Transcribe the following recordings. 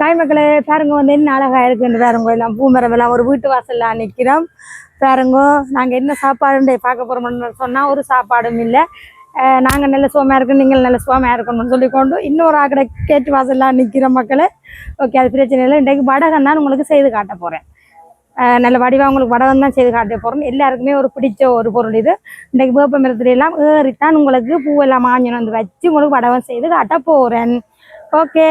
காய் பாருங்க வந்து என்ன அழகா இருக்குன்னு பாருங்க. எல்லாம் பூமரவெல்லாம் ஒரு வீட்டு வாசல்ல நிற்கிறோம் பாருங்க நாங்க என்ன சாப்பாடுன்னு பார்க்க போறோம்னு சொன்னா ஒரு சாப்பாடும் இல்லை. நாங்க நல்ல சுவமா இருக்கணும் நீங்கள் நல்ல சுவமாக இருக்கணும்னு சொல்லிக்கொண்டு இன்னொரு ஆக்கடை கேட்டு வாசல்ல நிற்கிற மக்களை. ஓகே அது பிரச்சனை இல்லை. இன்றைக்கு வடகம் தான் உங்களுக்கு செய்து காட்ட போறேன். நல்ல வடிவாக உங்களுக்கு வடகம் தான் செய்து காட்ட போகிறோம் எல்லாருக்குமே ஒரு பிடிச்ச ஒரு பொருள் இது. இன்றைக்கு வேப்ப மரத்துலாம் ஏறித்தான் உங்களுக்கு பூவெல்லாம் மாஞ்சனம் வந்து வச்சு உங்களுக்கு வடகம் செய்து காட்ட போகிறேன் ஓகே.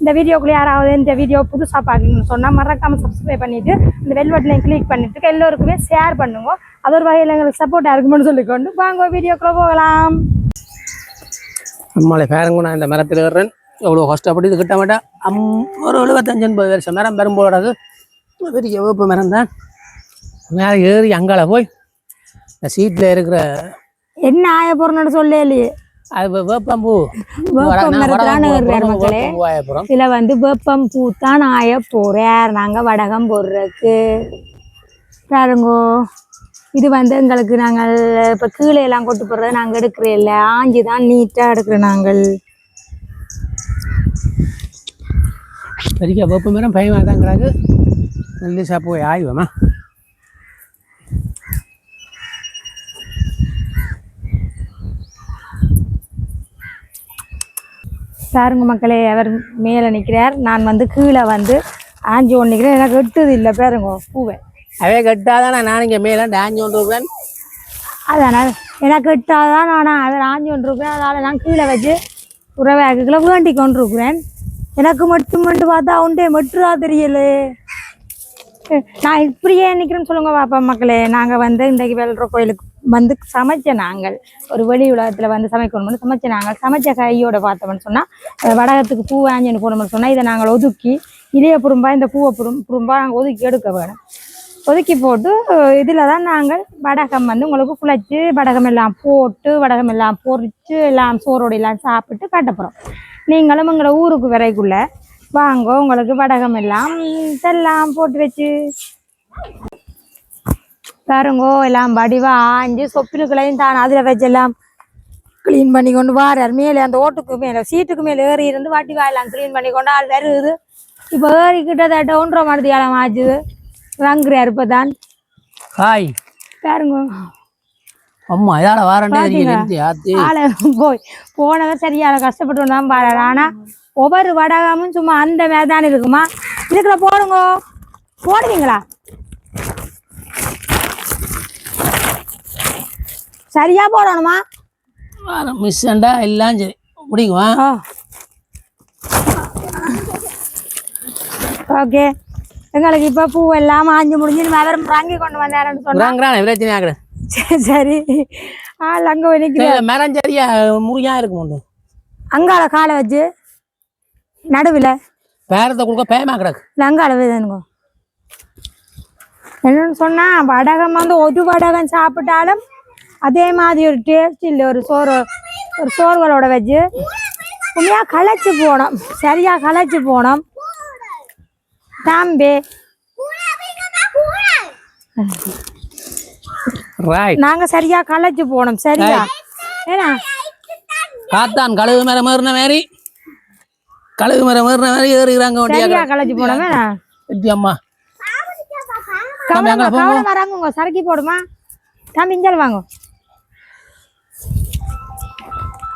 இந்த வீடியோக்குள்ள யாராவது இந்த வீடியோ புதுசாக பார்க்கணும்னு சொன்னால் மறக்காம சப்ஸ்கிரைப் பண்ணிட்டு இந்த வெல் பட்டனை கிளிக் பண்ணிட்டு எல்லோருக்குமே ஷேர் பண்ணுங்க. அது ஒரு வகையில் எங்களுக்கு சப்போர்ட்டாக இருக்கும்னு சொல்லிக்கொண்டு வாங்க வீடியோக்குள்ள போகலாம். அம்மாளை பேரங்க நான் இந்த மரத்தில் ஏறுறேன். எவ்வளோ கஷ்டப்பட்டு இது கிட்ட மாட்டேன் அம் ஒரு எழுபத்தஞ்சு எண்பது வருஷம் மரம் பெரும்போடாது பெரிய வேப்ப மரம் தான். மேலே ஏறி அங்கால போய் இந்த சீட்டில் இருக்கிற என்ன ஆய போறோம்னு சொல்லலையே. அது வேப்பம் மரத்துலான ஏறுறாரு மக்களே. இதில் வந்து வேப்பம் பூ தான் ஆய போறார் நாங்கள் வடகம் போடுறதுக்கு. பாருங்கோ. இது வந்து எங்களுக்கு நாங்கள் இப்போ கீழே எல்லாம் கொட்டு போடுறது நாங்கள் எடுக்கிறோம் இல்லை. ஆஞ்சி தான் நீட்டாக எடுக்கிறோம் நாங்கள். பெரிய வேப்ப மரம் பயமாக தான் கிடக்கு நல்ல போய் ஆய்வமா? பாருங்க மக்களே அவர் மேலே நிற்கிறார் நான் வந்து கீழே வந்து ஆஞ்சி ஒன்று நிற்கிறேன் எனக்கு எட்டுது இல்லை பாருங்க பூவை. அவே கட்டாதான் நான் இங்கே மேலே டாஞ்சு கொண்டு இருக்கிறேன் அதனால் எனக்கு எட்டாதான் நான் அதை ஆஞ்சி கொண்டு இருக்கிறேன் அதனால் நான் கீழே வச்சு உறவாக்குகளை வேண்டி கொண்டு இருக்கிறேன் எனக்கு மட்டும் மட்டும் பார்த்தா உண்டே மட்டுறா தெரியலே. நான் இப்படியே நிற்கிறேன்னு சொல்லுங்க பாப்பா மக்களே. நாங்கள் வந்து இன்றைக்கு வெள்ளற கோயிலுக்கு வந்து சமைச்ச நாங்கள். ஒரு வெளி உலகத்தில் வந்து சமைக்கணும்னு சமைச்ச நாங்கள். சமைச்ச கையோட பார்த்தோம்னு சொன்னால் வடகத்துக்கு பூ வாங்கின்னு போனோம்னு சொன்னால் இதை நாங்கள் ஒதுக்கி இளைய புறம்பா இந்த பூவை புறம் புறம்பா நாங்கள் ஒதுக்கி எடுக்க வேணும். ஒதுக்கி போட்டு இதில் தான் நாங்கள் வடகம் வந்து உங்களுக்கு குழைச்சி வடகம் எல்லாம் போட்டு வடகம் எல்லாம் பொறிச்சு எல்லாம் சோறோடு எல்லாம் சாப்பிட்டு கட்ட போகிறோம் நீங்களும் எங்களை ஊருக்கு வரைக்குள்ள வாங்க உங்களுக்கு வடகம் எல்லாம் இதெல்லாம் போட்டு வச்சு. பாருங்கோ எல்லாம் வடிவா. ஆஞ்சு சொப்பிலுக்களையும் தான் அதில் வச்செல்லாம் க்ளீன் பண்ணி கொண்டு வாரார். மேலே அந்த ஓட்டுக்கு மேலே சீட்டுக்கு மேலே ஏறி இருந்து வடிவா எல்லாம் க்ளீன் பண்ணி கொண்டு ஆள் வருது. இப்போ ஏறி கிட்டத்தட்ட ஒன்றரை மணி காலம் ஆச்சுது ரங்குறார் இப்போ தான் ஹாய். பாருங்க. அம்மா இதால வாரண்டே போய் போனவன் சரியான கஷ்டப்பட்டு தான் பாடுறாரு ஆனா ஒவ்வொரு வடகமும் சும்மா அந்த மாதிரி தான் இருக்குமா? இதுக்குள்ள போடுங்க. போடுவீங்களா? சரியா போடணுமா? மிஸ் அண்டா எல்லாம் சரி. முடிக்குமா ஓகே. எங்களுக்கு இப்ப பூ எல்லாம் ஆஞ்சு முடிஞ்சு வேற வாங்கி கொண்டு வந்தாருன்னு சொன்னா. குறாங்கிறான் பிரச்சனை ஆகுது சரி, சரி. ஆள் அங்க நிக்கிற மரம் சரியா முறியா இருக்கும் ஒன்று அங்கால காலை வச்சு நடுவில். பேரத்தை கொடுக்க பயமா கிடக்கு. லங்கால வேதனுங்க என்னன்னு சொன்னா வடகம் வந்து ஒரு வடகம் சாப்பிட்டாலும் அதே மாதிரி ஒரு டேஸ்ட் இல்லை ஒரு சோறு ஒரு சோறுகளோட வச்சு உண்மையா களைச்சு போனோம். சரியா களைச்சு போனோம். தாம்பே. ரைட் நாங்க சரியா களைச்சு போனோம். சரியா? ஏன்னா? காத்தான் கழுகு மரம் ஏறின மாதிரி. கழுகு மரம் ஏறின மாதிரி ஏறிக்கிறாங்க சரியா களைச்சு போனோம். அம்மா. கவலை வராங்க சரக்கி போடுமா? தம்பி இஞ்சல் வாங்க.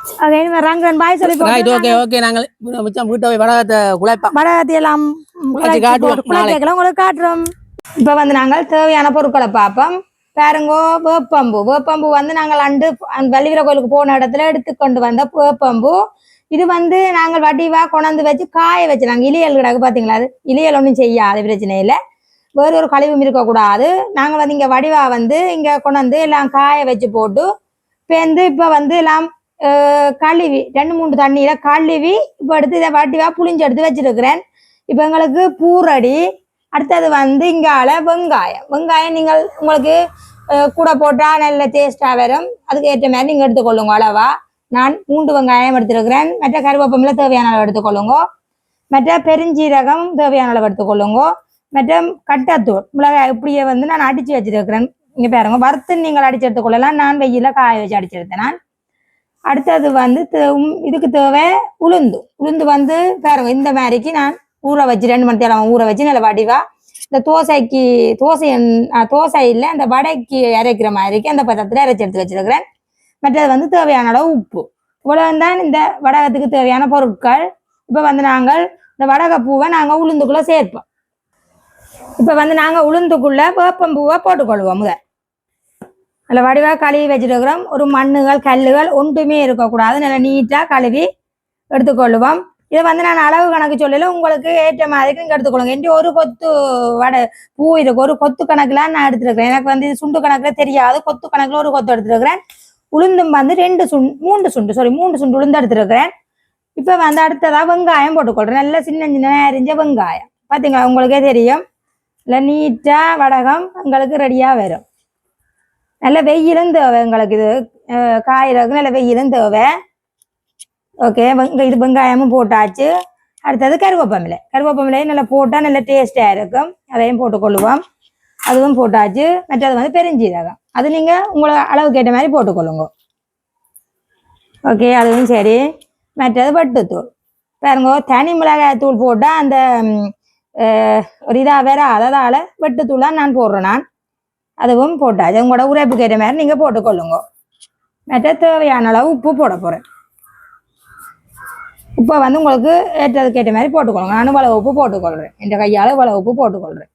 ஓகே இனிமே ரங்கன் பாய் சொல்லி ரைட் போட்டு ஓகே ஓகே நாங்கள் வீ- மிச்சம் வீட்டை போய் வடகத்தை குழைப்போம். வடகத்தை எல்லாம் வச்சு காட்டுவோம் நாளைக்கு. கேட்கலாம் உங்களுக்கு காட்டுறோம். இப்போ வந்து நாங்கள் தேவையான பொருட்களை பார்ப்போம். பாருங்கோ வேப்பம்பு. வேப்பம்பு வந்து நாங்கள் அண்டு அந்த வள்ளிவீர கோயிலுக்கு போன இடத்துல எடுத்துக்கொண்டு வந்த வேப்பம்பு. இது வந்து நாங்கள் வடிவா கொண்டாந்து வச்சு காய வச்சு நாங்கள் இலியல் கிடக்கு பார்த்தீங்களா அது? இலியல் ஒன்றும் செய்யாது பிரச்சனை இல்லை. வேறு ஒரு கழிவும் இருக்கக்கூடாது. நாங்கள் வந்து இங்கே வடிவா வந்து இங்கே கொண்டாந்து எல்லாம் காய வச்சு போட்டு பேந்து இப்போ வந்து எல்லாம் கழுவி ரெண்டு மூணு தண்ணியில் கழுவி இப்போ எடுத்து இதை வட்டிவா புளிஞ்சு எடுத்து வச்சிருக்கிறேன். இப்போ எங்களுக்கு பூரடி அடுத்தது வந்து இங்கால வெங்காயம். வெங்காயம் நீங்கள் உங்களுக்கு கூட போட்டால் நல்ல டேஸ்டாக வரும். அதுக்கு ஏற்ற மாதிரி நீங்கள் எடுத்துக்கொள்ளுங்க அளவா. நான் மூன்று வெங்காயம் எடுத்துருக்கிறேன். மற்ற கருவேப்பமில் தேவையான அளவு எடுத்துக்கொள்ளுங்க. மற்ற பெருஞ்சீரகம் தேவையான அளவு எடுத்துக்கொள்ளுங்க. மற்ற கட்டத்தூள் மிளகாய் இப்படியே வந்து நான் அடித்து வச்சிருக்கிறேன். இங்கே பாருங்க வறுத்து நீங்கள் அடிச்சு எடுத்துக்கொள்ளலாம். நான் வெயில காய வச்சு அடிச்செடுத்தேன் நான். அடுத்தது வந்து தே- உம் இதுக்கு தேவை உளுந்து. உளுந்து வந்து பாருங்க இந்த மாதிரிக்கு நான் ஊற வச்சு ரெண்டு மணி தேவை ஊற வச்சு நல்ல வடிவா இந்த தோசைக்கு தோசை தோசை இல்லை அந்த வடைக்கு அரைக்கிற மாதிரிக்கு அந்த பதத்தில் அரைச்சி எடுத்து வச்சிருக்கிறேன். மற்றது வந்து தேவையான அளவு உப்பு. இவ்வளவு தான் இந்த வடகத்துக்கு தேவையான பொருட்கள். இப்போ வந்து நாங்கள் இந்த வடக பூவை நாங்கள் உளுந்துக்குள்ளே சேர்ப்போம். இப்போ வந்து நாங்கள் உளுந்துக்குள்ளே வேப்பம்பூவை போட்டுக்கொள்வோம் முதல். அதில் வடிவாக கழுவி வச்சுருக்கிறோம். ஒரு மண்ணுகள் கல்லுகள் ஒன்றுமே இருக்கக்கூடாது. நல்லா நீட்டாக கழுவி எடுத்துக்கொள்ளுவோம். இதை வந்து நான் அளவு கணக்கு சொல்லல உங்களுக்கு ஏற்ற மாதிரி நீங்கள் எடுத்துக்கொள்ளுங்க. என்கிட்ட ஒரு கொத்து வடை பூ இருக்கு. ஒரு கொத்து கணக்கில் நான் எடுத்துருக்கிறேன். எனக்கு வந்து இது சுண்டு கணக்கில் தெரியாது. கொத்து கணக்கில் ஒரு கொத்து எடுத்துருக்கிறேன். உளுந்தும் வந்து ரெண்டு சுண் மூன்று சுண்டு சாரி மூன்று சுண்டு உளுந்து எடுத்துருக்கிறேன். இப்போ வந்து அடுத்ததாக வெங்காயம் போட்டுக்கொள்கிறேன் நல்லா சின்ன சின்ன அரிஞ்ச வெங்காயம். பார்த்தீங்களா உங்களுக்கே தெரியும். இல்லை நீட்டாக வடகம் உங்களுக்கு ரெடியாக வரும். நல்ல வெயிலும் தேவை எங்களுக்கு இது அஹ் நல்ல வெயிலும் தேவை ஓகே இது வெங்காயமும் போட்டாச்சு. அடுத்தது கருவேப்பமில்லை கருவேப்பமிலையும் நல்லா போட்டால் நல்ல டேஸ்டாக இருக்கும். அதையும் போட்டுக்கொள்ளுவோம். அதுவும் போட்டாச்சு. மற்றது வந்து பெருஞ்சீரகம். அது நீங்கள் உங்களை அளவுக்கு ஏற்ற மாதிரி போட்டுக்கொள்ளுங்க. ஓகே அதுவும் சரி. மற்றது வட்டுத்தூள். பாருங்க தனி மிளகாய் தூள் போட்டால் அந்த ஒரு இதாக வேற அததால் வெட்டுத்தூளாக நான் போடுறேன் நான். அதுவும் போட்டாச்சு. உங்களோட உரைப்புக்கு ஏற்ற மாதிரி நீங்கள் போட்டுக்கொள்ளுங்க. மற்ற தேவையான அளவு உப்பு போட போகிறேன் உப்பை வந்து உங்களுக்கு ஏற்றதுக்கு கேட்ட மாதிரி போட்டுக்கொள்ளுங்க. நானும் இவ்வளவு உப்பு போட்டுக்கொள்கிறேன் என் கையால் இவ்வளவு உப்பு போட்டுக்கொள்கிறேன்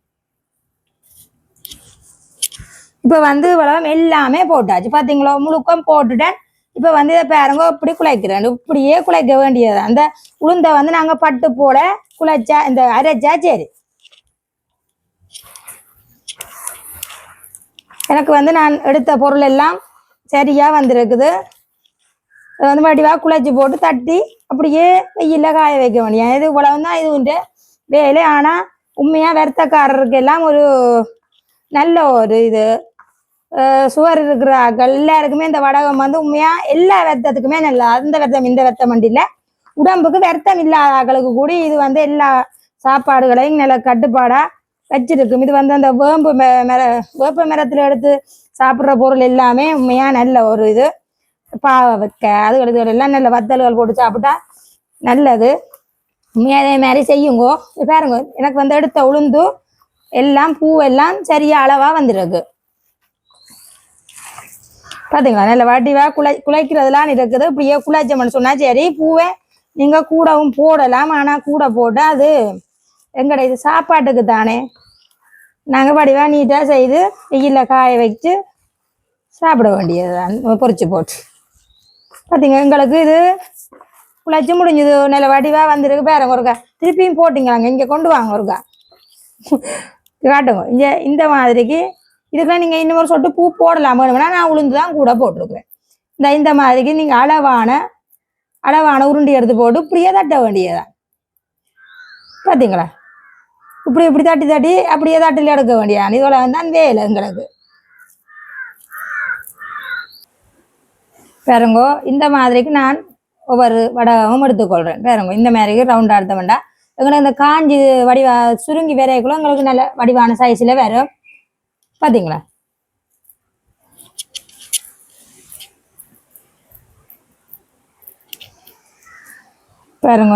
இப்போ வந்து வளவம் எல்லாமே போட்டாச்சு. பார்த்தீங்களா முழுக்கம் போட்டுட்டேன். இப்போ வந்து இதை பாருங்க இப்படி குழைக்கிறேன் இப்படியே குழைக்க வேண்டியது. அந்த உளுந்தை வந்து நாங்கள் பட்டு போட குழைச்சா இந்த அரைச்சா சரி. எனக்கு வந்து நான் எடுத்த பொருள் எல்லாம் சரியாக வந்திருக்குது. அதை வந்து வடிவாக குழச்சி போட்டு தட்டி அப்படியே வெயிலில் காய வைக்க முடியும் இது இவ்வளவு தான் இது உண்டு வேலை. ஆனால் உண்மையாக வருத்தக்காரருக்கு எல்லாம் ஒரு நல்ல ஒரு இது. சுவர் இருக்கிற ஆக்கள் எல்லாருக்குமே இந்த வடகம் வந்து உண்மையாக எல்லா வெத்தத்துக்குமே நல்லா அந்த வெத்தம் இந்த வெத்தம் இல்லை. உடம்புக்கு வெர்த்தம் இல்லாத ஆக்களுக்கு கூட இது வந்து எல்லா சாப்பாடுகளையும் நல்ல கட்டுப்பாடாக வச்சிருக்கும். இது வந்து அந்த வேம்பு மர வேப்ப மரத்தில் எடுத்து சாப்பிட்ற பொருள் எல்லாமே உண்மையாக நல்ல ஒரு இது. பாவக்க அதுகளுக்கு எல்லாம் நல்ல வத்தல்கள் போட்டு சாப்பிட்டா நல்லது. உண்மையாக அதே மாதிரி செய்யுங்கோ. பாருங்க எனக்கு வந்து எடுத்த உளுந்து எல்லாம் பூவெல்லாம் சரியா அளவாக வந்துருக்கு. பார்த்தீங்களா நல்ல வடிவாக குலை குலைக்கிறதுலாம் இருக்குது. இப்படியே குலைச்சோம்னு சொன்னால் சரி பூவை நீங்கள் கூடவும் போடலாம். ஆனால் கூட போட்டு அது எங்கட இது சாப்பாட்டுக்கு தானே? நாங்கள் வடிவாக நீட்டாக செய்து வெயிலில் காய வச்சு சாப்பிட வேண்டியது தான் பொறிச்சு போட்டு. பார்த்தீங்க எங்களுக்கு இது உழைச்சி முடிஞ்சது. நல்ல வடிவாக வந்திருக்கு பேரங்க ஒருக்கா. திருப்பியும் போட்டிங்களாங்க. இங்கே கொண்டு வாங்க ஒருக்கா. காட்டுங்க. இங்கே இந்த மாதிரிக்கு இதுக்கெல்லாம் நீங்கள் இன்னொரு சொட்டு பூ போடலாம் வேணும்னா நான் உளுந்து தான் கூட போட்டிருக்கிறேன். இந்த இந்த மாதிரிக்கு நீங்கள் அளவான அளவான உருண்டி எடுத்து போட்டு இப்படியே தட்ட வேண்டியதான் பார்த்தீங்களா இப்படி இப்படி தட்டி தட்டி அப்படியே தட்டில் எடுக்க வேண்டியதான் இதுல தான் வேலை எங்களுக்கு. பாருங்கோ இந்த மாதிரிக்கு நான் ஒவ்வொரு வடகமும் எடுத்துக்கொள்கிறேன் பாருங்க இந்த மாதிரிக்கு ரவுண்டாக எடுத்த வேண்டாம் எங்களுக்கு இந்த காஞ்சி வடிவா சுருங்கி விரைக்குள்ள எங்களுக்கு நல்ல வடிவான சைஸில் வரும். பார்த்தீங்களா பாருங்க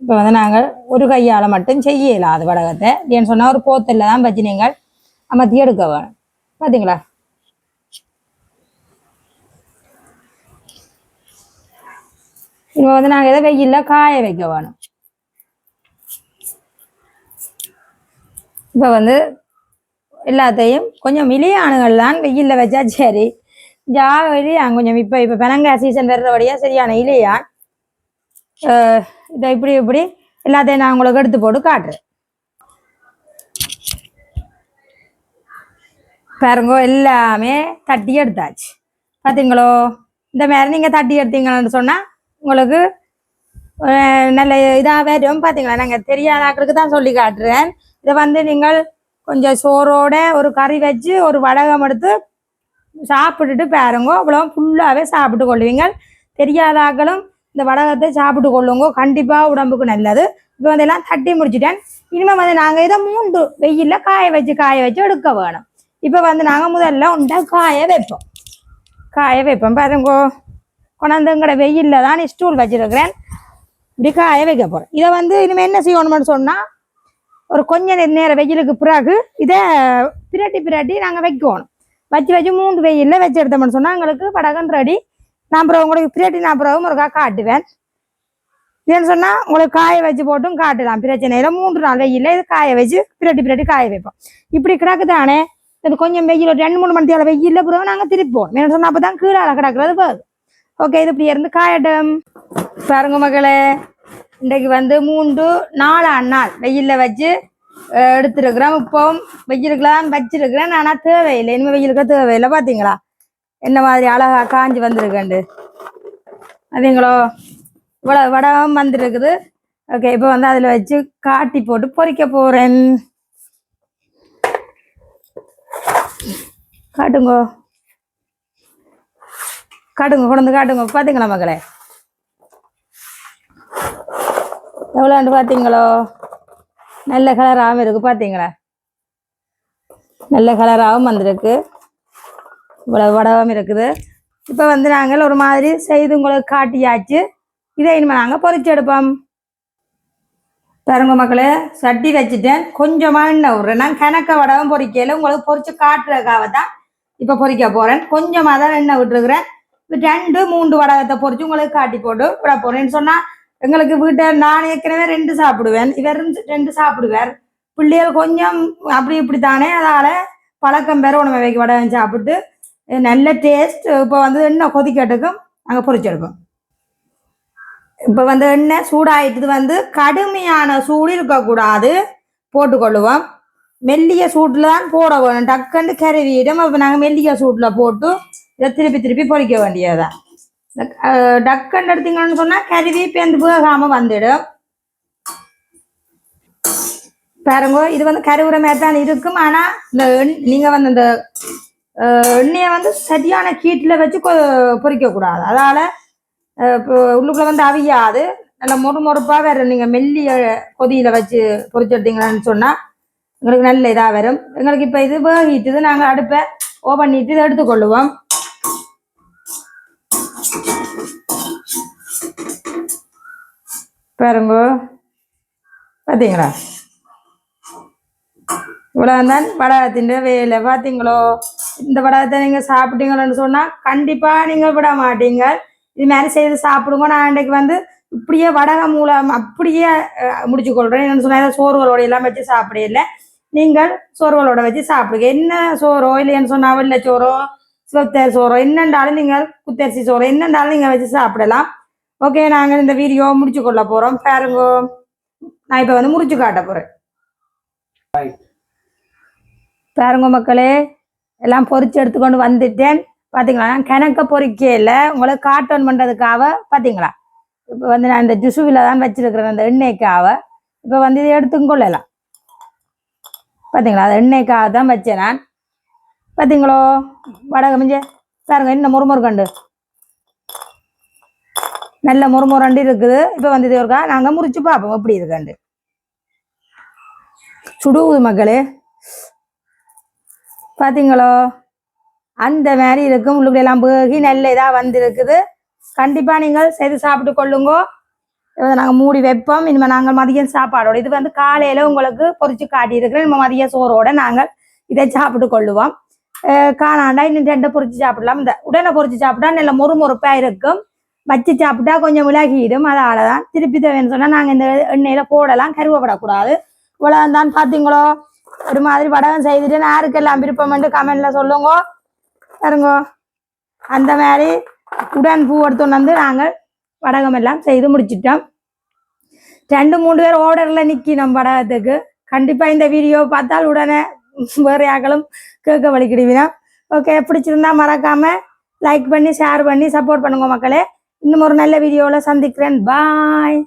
இப்போ வந்து நாங்கள் ஒரு கையால் மட்டும் செய்யலாம் அது வடகத்தை. ஏன்னு சொன்னால் ஒரு போத்தில் தான் வச்சு நீங்கள் அமர்த்தி எடுக்க வேணும். பார்த்தீங்களா இப்போ வந்து நாங்கள் எதை வெயிலில் காய வைக்க வேணும். இப்போ வந்து எல்லாத்தையும் கொஞ்சம் மிலியானுகள் தான் வெயிலில் வச்சா சரி. ஜாவரி கொஞ்சம் இப்போ இப்போ பெனங்காய் சீசன் வர்றபடியாக சரியான இலையான். அஹ் இதை இப்படி இப்படி. எல்லாத்தையும் நான் உங்களுக்கு எடுத்து போட்டு காட்டுறேன். பாருங்க எல்லாமே தட்டி எடுத்தாச்சு. பார்த்தீங்களோ இந்த மாதிரி நீங்கள் தட்டி எடுத்தீங்கன்னு சொன்னால் உங்களுக்கு நல்ல இதாக வரும். பார்த்தீங்களா நாங்கள் தெரியாத ஆக்களுக்கு தான் சொல்லி காட்டுறேன். இதை வந்து நீங்கள் கொஞ்சம் சோறோட ஒரு கறி வச்சு ஒரு வடகம் எடுத்து சாப்பிட்டுட்டு பாருங்க. அவ்வளோ ஃபுல்லாகவே சாப்பிட்டு கொள்வீங்க தெரியாத ஆக்களும் இந்த வடகத்தை சாப்பிட்டு கொள்ளுங்க. கண்டிப்பாக உடம்புக்கு நல்லது. இப்போ வந்து எல்லாம் தட்டி முடிச்சுட்டேன். இனிமேல் வந்து நாங்கள் இதை மூன்று வெயிலில் காய வச்சு காய வச்சு எடுக்க வேணும். இப்போ வந்து நாங்கள் முதல்ல உண்டா காய வைப்போம். காய வைப்போம் பாருங்கோ. கொண்டாந்துங்கட வெயிலில் தான் ஸ்டூல் வச்சுருக்கிறேன். இப்படி காய வைக்க போகிறேன் இதை வந்து இனிமேல் என்ன செய்யணும்னு சொன்னால் ஒரு கொஞ்ச நேரம் வெயிலுக்கு பிறகு இதை பிரட்டி பிரட்டி நாங்கள் வைக்கணும். வச்சு வச்சு மூன்று வெயிலில் வச்சு எடுத்தோம்னு சொன்னால் எங்களுக்கு படகன் ரெடி நான் அப்புறம் உங்களுக்கு பிரட்டி நான் அப்புறம் முருகா காட்டுவேன். ஏன்னு சொன்னால் உங்களுக்கு காய வச்சு போட்டும் காட்டலாம். பிரச்சனை இல்லை மூன்று நாள் வெயிலில் இது காய வச்சு பிரட்டி பிரட்டி காய வைப்போம். இப்படி கிடக்கு தானே. இது கொஞ்சம் வெயில் ஒரு ரெண்டு மூணு மணி தேவை வெயிலில் பிறகு நாங்கள் திருப்போம். ஏன்னு சொன்னால் அப்போ தான் கீழே கிடக்குறது போகுது ஓகே இது இப்படி இருந்து காயட்டும். பாருங்க மகளே. இன்றைக்கு வந்து மூன்று நாலாம் நாள் வெயிலில் வச்சு எடுத்துருக்குறோம். எடுத்துருக்குறேன் இப்போ வெயிலுக்குலாம் வச்சிருக்கிறேன். ஆனால் தேவையில்லை. இனிமேல் வெயிலுக்கு தேவையில்லை. பார்த்தீங்களா என்ன மாதிரி அழகா காஞ்சி வந்திருக்கேன்டு அதுங்களோ இவ்வளோ வடம் வந்துருக்குது. ஓகே இப்போ வந்து அதில் வச்சு காட்டி போட்டு பொறிக்க போகிறேன் காட்டுங்கோ. காட்டுங்க கொண்டு வந்து காட்டுங்க. பார்த்தீங்களா மகளே? எவ்வளோண்டு பார்த்தீங்களோ? நல்ல கலராகவும் இருக்கு பார்த்தீங்களா? நல்ல கலராகவும் வந்திருக்கு. இவ்வளோ வடவும் இருக்குது. இப்போ வந்து நாங்கள் ஒரு மாதிரி செய்து உங்களுக்கு காட்டியாச்சு. இதை இனிமேல் நாங்கள் பொறிச்சு எடுப்போம். பாருங்க மக்களே சட்டி வச்சுட்டேன். கொஞ்சமாக எண்ணெய் விட்றேன் நான் கணக்க வடவும் பொறிக்கையில் உங்களுக்கு பொறிச்சு காட்டுறதுக்காக தான் இப்போ பொறிக்க போகிறேன் கொஞ்சமாக தான் எண்ணெய் விட்டுருக்குறேன். ரெண்டு மூன்று வடகத்தை பொறிச்சு உங்களுக்கு காட்டி போட்டு விட போகிறேன்னு சொன்னால் எங்களுக்கு வீட்டை நான் ஏற்கனவே ரெண்டு சாப்பிடுவேன். இவர் ரெண்டு சாப்பிடுவார். பிள்ளைகள் கொஞ்சம் அப்படி இப்படி தானே அதால் பழக்கம் பெற உணவை வைக்க வடகம் சாப்பிட்டு நல்ல டேஸ்ட் இப்போ வந்து எண்ணெய் கொதிக்கட்டுக்கும் நாங்கள் பொரிச்செடுப்போம் இப்போ வந்து எண்ணெய் சூடாயிட்டது வந்து கடுமையான சூடு இருக்கக்கூடாது போட்டுக்கொள்ளுவோம். மெல்லிய சூட்டில் தான் போட வேணும். டக்குன்னு கருவியிடும் அப்போ நாங்கள் மெல்லிய சூட்டில் போட்டு இதை திருப்பி திருப்பி பொரிக்க வேண்டியதுதான். டக்குன்னு எடுத்தீங்கன்னு சொன்னால் கருவி பேந்து போகாமல் வந்துடும். பாருங்க இது வந்து கருவுற மாதிரி தான் இருக்கும். ஆனால் இந்த எண் நீங்கள் வந்து இந்த எண்ணெயை வந்து சரியான கீட்டில் வச்சு கொ- அதால் இப்போ உள்ளுக்குள்ளே வந்து அவியாது. நல்லா மொறு மொறுப்பாக வேறு நீங்கள் மெல்லிய கொதியில் வச்சு பொறிச்செடுத்தீங்களான்னு சொன்னால் எங்களுக்கு நல்ல இதாக வரும். எங்களுக்கு இப்போ இது வேகிட்டுது நாங்கள் அடுப்பை ஓ பண்ணிட்டு இதை எடுத்துக்கொள்ளுவோம் பாருங்க. பார்த்தீங்களா இவ்வளோ தான் படகத்தின் வேலை. பார்த்தீங்களோ இந்த படத்தை நீங்கள் சாப்பிட்டீங்கன்னு சொன்னால் கண்டிப்பாக நீங்கள் விட மாட்டீங்க. இது மாதிரி செய்து சாப்பிடுங்க. நான் அன்றைக்கு வந்து இப்படியே வடகம் மூலம் அப்படியே முடிச்சு கொள்கிறேன் என்னன்னு சொன்னால் சோறுகளோட எல்லாம் வச்சு சாப்பிடல நீங்கள் சோறுகளோட வச்சு சாப்பிடுங்க. என்ன சோறோ இல்லைன்னு சொன்னால் வெள்ளை சோறோ சிவத்தர் சோறோ என்னண்டாலும் நீங்கள் குத்தரிசி சோறோ என்னண்டாலும் நீங்கள் வச்சு சாப்பிடலாம். ஓகே நாங்கள் இந்த வீடியோ முடிச்சு கொள்ள போகிறோம் பாருங்க. நான் இப்போ வந்து முடிச்சு காட்ட போகிறேன் பாருங்க மக்களே. எல்லாம் பொறிச்சு எடுத்துக்கொண்டு வந்துட்டேன். பார்த்தீங்களா நான் கிணக்க பொறிக்கையில் உங்களை காட்டன் பண்ணுறதுக்காக பார்த்தீங்களா இப்போ வந்து நான் இந்த ஜுசுவில் தான் வச்சுருக்கிறேன் அந்த எண்ணெய்க்காக. இப்போ வந்து இதை எடுத்துக்கொள்ளலாம் பார்த்தீங்களா அந்த எண்ணெய்க்காக தான் வச்சேன் நான். பார்த்தீங்களோ வடகம் மிஞ்ச பாருங்க இன்னும் முறுமுறுக்கண்டு நல்ல முறுமுறண்டு இருக்குது. இப்போ வந்து இது இருக்கா? நாங்கள் முறிச்சு பார்ப்போம். எப்படி இருக்காண்டு சுடுவுது மக்களே. பார்த்தீங்களோ அந்த மாதிரி இருக்கும். உள்ளுக்குள்ள எல்லாம் பேகி நல்ல இதாக வந்திருக்குது. கண்டிப்பாக நீங்கள் செய்து சாப்பிட்டு கொள்ளுங்கோ. இதை நாங்கள் மூடி வைப்போம். இனிமேல் நாங்கள் மதியம் சாப்பாடோட. இது வந்து காலையில் உங்களுக்கு பொரிச்சு காட்டியிருக்கிறேன். நம்ம மதிய சோறோட நாங்கள் இதை சாப்பிட்டு கொள்ளுவோம். காணாண்டா இன்னும் ரெண்டு பொரிச்சு சாப்பிடலாம். இந்த உடனே பொரிச்சு சாப்பிட்டா நல்ல மொறுமொறுப்பாக இருக்கும். வச்சு சாப்பிட்டா கொஞ்சம் விலகிடும். அதால தான் திருப்பி தேவைன்னு சொன்னால் நாங்கள் இந்த எண்ணெயில் போடலாம். கருவப்படக்கூடாது இவ்வளோ தான் பார்த்தீங்களோ ஒரு மாதிரி படகம் செய்துட்டு யாருக்கெல்லாம் விருப்பம்ட்டு கமெண்ட்ல சொல்லுங்க. பாருங்க. அந்த மாதிரி உடன் பூ எடுத்துன்னு வந்து நாங்கள் வடகம் எல்லாம் செய்து முடிச்சிட்டோம். ரெண்டு மூணு பேர் ஆர்டரில் நிற்கணும் படகத்துக்கு. கண்டிப்பாக இந்த வீடியோ பார்த்தால் உடனே வேறு யாக்களும் கேட்க வலிக்கிடுவீங்க ஓகே பிடிச்சிருந்தா மறக்காம லைக் பண்ணி ஷேர் பண்ணி சப்போர்ட் பண்ணுங்க மக்களே. இன்னும் ஒரு நல்ல வீடியோவில் சந்திக்கிறேன். பாய்